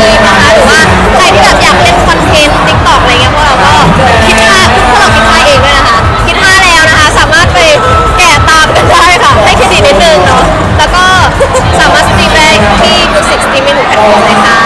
เลยนะคะหรือว่าใครที่แบบอยากเล่นคอนเทนต์ติ๊กตอกอะไรเงี้ยพวกเราก็คิดท่าพวกเราคิดท่าเองด้วยนะคะ คิดท่าแล้วนะคะ สามารถไปแกะตามกันได้ค่ะ ให้เครดิตนิดนึงเนาะ แล้วก็สามารถสตรีมได้ที่ Music Streaming แพลตฟอร์มเลยค่ะ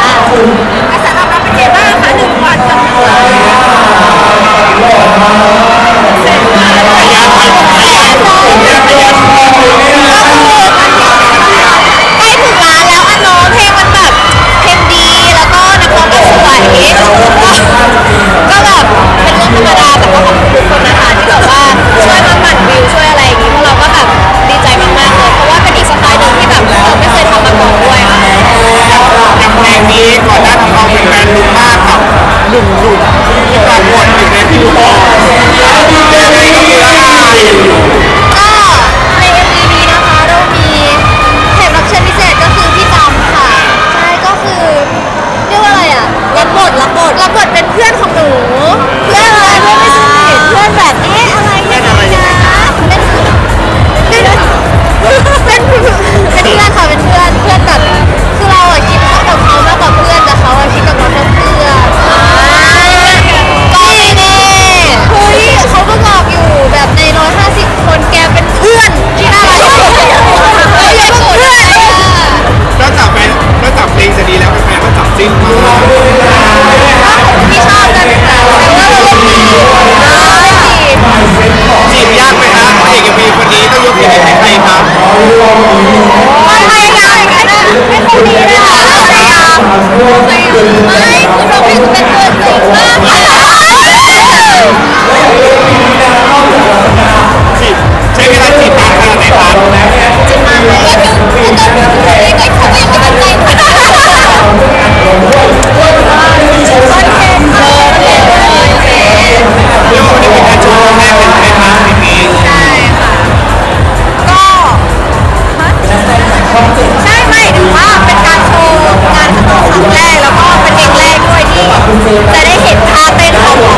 จะได้เห็นภาพเต้นของ